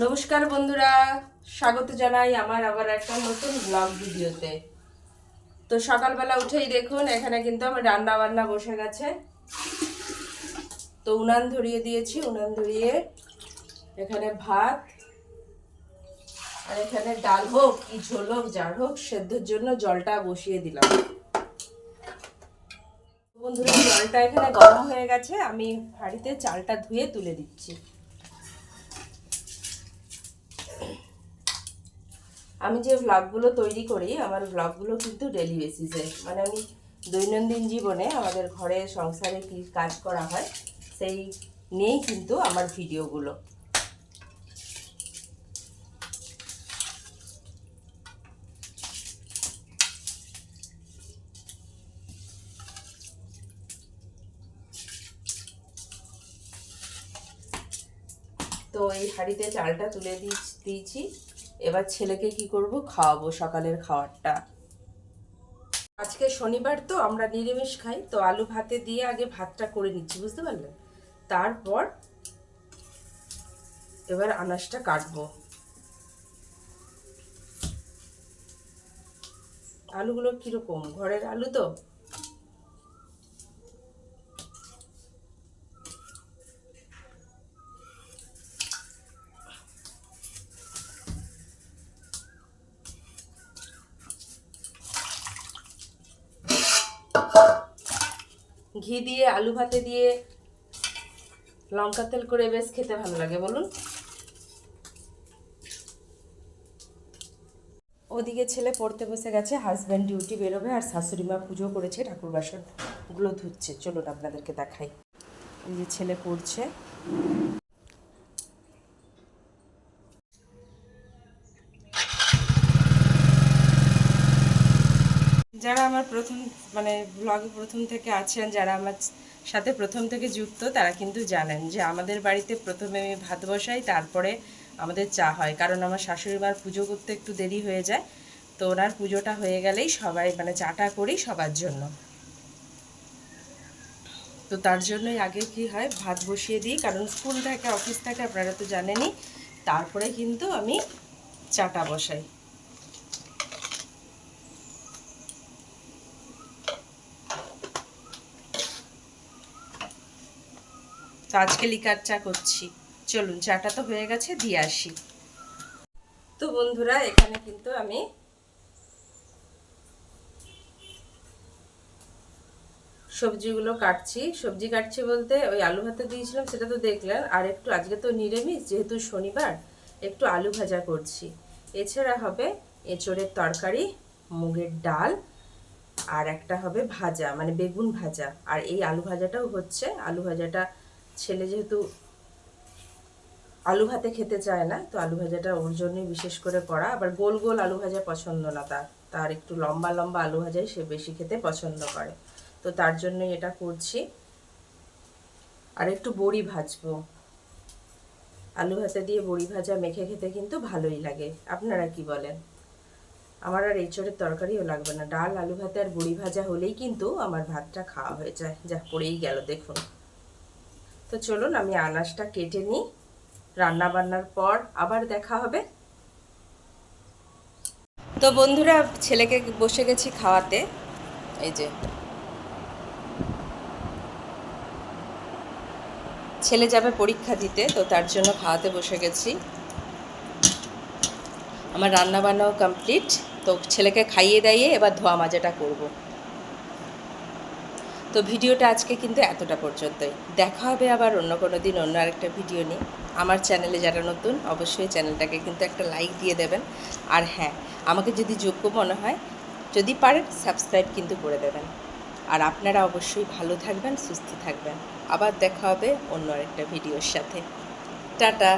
নমস্কার বন্ধুরা, স্বাগত জানাই আমার আবার একটা নতুন ব্লগ ভিডিওতে। তো সকালবেলা উঠেই দেখুন, এখানে কিন্তু আমার রান্না বান্না বসে গেছে। তো উনান ধরিয়ে দিয়েছি, উনান ধরিয়ে এখানে ভাত, আর এখানে ডাল হোক কি ঝোল হোক, যার হোক, সেদ্ধর জন্য জলটা বসিয়ে দিলাম। বন্ধুরা, জলটা এখানে গরম হয়ে গেছে, আমি হাঁড়িতে চালটা ধুয়ে তুলে দিচ্ছি। আমি যে ব্লগগুলো তৈরি করি, আমার ব্লগগুলো কিন্তু ডেলি বেসিসে মানে আমি দৈনন্দিন জীবনে আমাদের ঘরে সংসারে কী কাজ করা হয়, সেই নিয়েই কিন্তু আমার ভিডিওগুলো তো এই হাঁড়িতে চালটা তুলে দিয়েছি- এবার ছেলেকে কি করব? খাওয়াবো সকালের খাবারটা আজকে শনিবার তো, আমরা নিরামিষ খাই। তো আলু ভাতে দিয়ে আগে ভাতটা করে নিচ্ছি, বুঝতে পারলেন তারপর এবার আনাজটা কাটবো। আলুগুলো কীরকম? ঘরের আলু তো? ঘি দিয়ে, আলু ভাতে দিয়ে লঙ্কা তেল করে বেশ খেতে ভালো লাগে, বলুন। ওদিকে ছেলে পড়তে বসে গেছে হাজব্যান্ড ডিউটি বেরোবে আর শাশুড়ি মা পুজো করেছে, ঠাকুর বাসনগুলো ধুচ্ছে। চলুন আপনাদেরকে দেখাই। এই যে ছেলে পড়ছে। যারা আমার প্রথম মানে ব্লগে প্রথম থেকে আছেন, যারা আমার সাথে প্রথম থেকে যুক্ত, তারা কিন্তু জানেন যে আমাদের বাড়িতে প্রথমে আমি ভাত বসাই তারপরে আমাদের চা হয়। কারণ আমার শাশুড়ি মার পুজো করতে একটু দেরি হয়ে যায়, তো ওনার পুজোটা হয়ে গেলেই সবাই মানে চাটা করি সবার জন্য। তো তার জন্যই আগে কি হয়, ভাত বসিয়ে দিই, কারণ স্কুল থাকে, অফিস থাকে আপনারা তো জানেনই, তারপরে কিন্তু আমি চাটা বসাই। তো আজকে লিকার চা করছি। চলুন, চাটা তো হয়ে গেছে, দিয়ে আসি। তো বন্ধুরা, এখানে কিন্তু আমি সবজিগুলো কাটছি। সবজি কাটছি বলতে ওই আলু ভাতে দিয়েছিলাম, সেটা তো দেখলেন। আর একটু আজকে তো নিরামিষ, যেহেতু শনিবার, একটু আলু ভাজা করছি। এছাড়া হবে এঁচড়ের তরকারি, মুগের ডাল, আর একটা হবে ভাজা মানে বেগুন ভাজা। আর এই আলু ভাজাটাও হচ্ছে। আলু ভাজাটা ছেলে যেহেতু আলু ভাতে খেতে চায় না, তো আলু ভাজাটা ওর জন্যই বিশেষ করে করা। আবার গোল গোল আলু ভাজা পছন্দ না তার। তার একটু লম্বা লম্বা আলু ভাজাই সে বেশি খেতে পছন্দ করে। তো তার জন্যই এটা করছি। আর একটু বড়ি ভাজবো। আলু ভাতে দিয়ে বড়ি ভাজা মেখে খেতে কিন্তু ভালোই লাগে। আপনারা কি বলেন? আমার আর এঁচড়ের তরকারিও লাগবে না। ডাল, আলু ভাতে আর বড়ি ভাজা হলেই কিন্তু আমার ভাতটা খাওয়া হয়ে যায়। যা পড়েই গেল, দেখুন। তো চলুন আমি আনাজটা কেটে নিই। রান্না বান্নার পর আবার দেখা হবে। তো বন্ধুরা, ছেলেকে বসে গেছি খাওয়াতে। এই যে। ছেলে যাবে পরীক্ষা দিতে, তো তার জন্য খাওয়াতে বসে গেছি। আমার রান্না বান্নাও কমপ্লিট। তো ছেলেকে খাইয়ে দাইয়ে এবার ধোয়া মাজাটা করব। তো ভিডিওটা আজকে কিন্তু এতটা পর্যন্তই। দেখা হবে আবার অন্য কোনো দিন অন্য আরেকটা ভিডিও নিয়ে। আমার চ্যানেলে যারা নতুন, অবশ্যই চ্যানেলটাকে কিন্তু একটা লাইক দিয়ে দেবেন। আর হ্যাঁ আমাকে যদি যোগ্য মনে হয়, যদি পারেন সাবস্ক্রাইব কিন্তু করে দেবেন। আর আপনারা অবশ্যই ভালো থাকবেন, সুস্থ থাকবেন। আবার দেখা হবে অন্য আরেকটা ভিডিওর সাথে। টাটা!